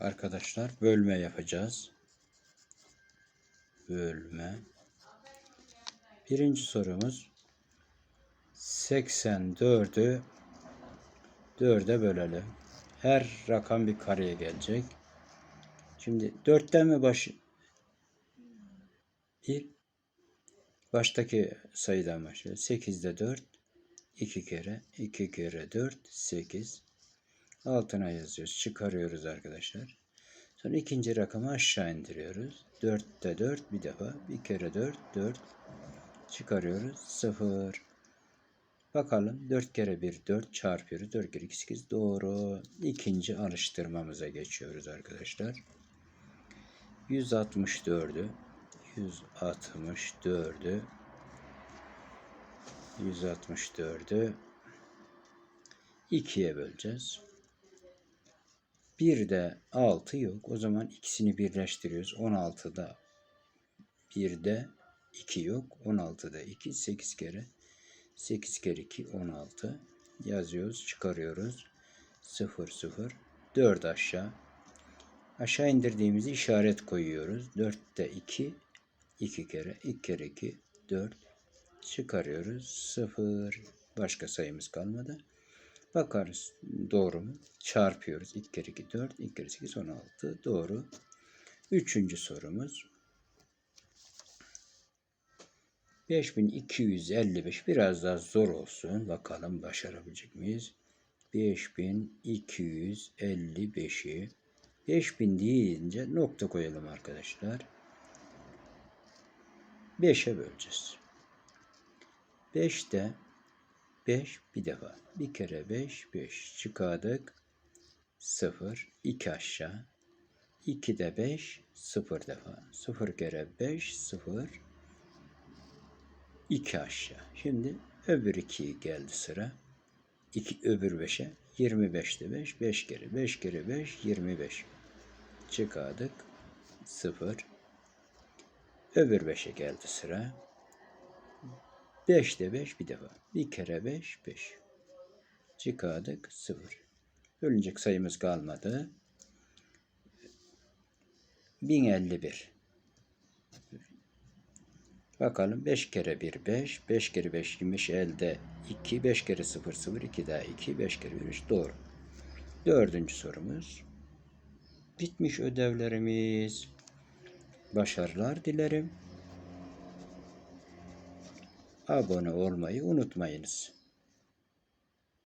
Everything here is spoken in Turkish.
Arkadaşlar bölme yapacağız. Bölme. Birinci sorumuz 84'ü 4'e bölelim. Her rakam bir kareye gelecek. Şimdi 4'ten mi baş bir baştaki sayıdan başlıyor. 8'de 4 2 kere 2 kere 4 8 altına yazıyoruz. Çıkarıyoruz arkadaşlar. Sonra ikinci rakamı aşağı indiriyoruz. 4'te 4 bir defa. Bir kere 4 4 çıkarıyoruz. 0 Bakalım 4 kere 1 4 çarpıyoruz. 4 kere 2 8 doğru. İkinci alıştırmamıza geçiyoruz arkadaşlar. 164'ü 164'ü 164'ü 2'ye böleceğiz. Bir de 6 yok. O zaman ikisini birleştiriyoruz. 16'da 1'de 2 yok. 16'da 2 8 kere 8 kere 2 16 yazıyoruz, çıkarıyoruz. 0 0 4 aşağı. Aşağı indirdiğimizi işaret koyuyoruz. 4'te 2 2 kere 2 kere 2 4 çıkarıyoruz. 0 başka sayımız kalmadı. Bakarız doğru mu? Çarpıyoruz. 2 kere 2 4 2 kere 8 16 doğru. Üçüncü sorumuz 5255 biraz daha zor olsun. Bakalım başarabilecek miyiz? 5255'i 5000 deyince nokta koyalım arkadaşlar. 5'e böleceğiz. 5'te 5 bir defa. Bir kere 5 5 çıkardık. 0 2 aşağı. 2 de 5 0 defa. 0 kere 5 0 2 aşağı. Şimdi öbür 2 geldi sıra. 2 öbür 5'e 25'te 5 5 kere 5 kere 5 25 çıkardık 0 öbür 5'e geldi sıra 5'te 5 bir defa. Bir kere 5 5 çıkardık 0 bölünecek sayımız kalmadı. 1051 Bakalım 5 kere 1 5, 5 kere 5 25 elde 2, 5 kere 0 0 2 daha 2, 5 kere 1 3 doğru. Dördüncü sorumuz. Bitmiş ödevlerimiz. Başarılar dilerim. Abone olmayı unutmayınız.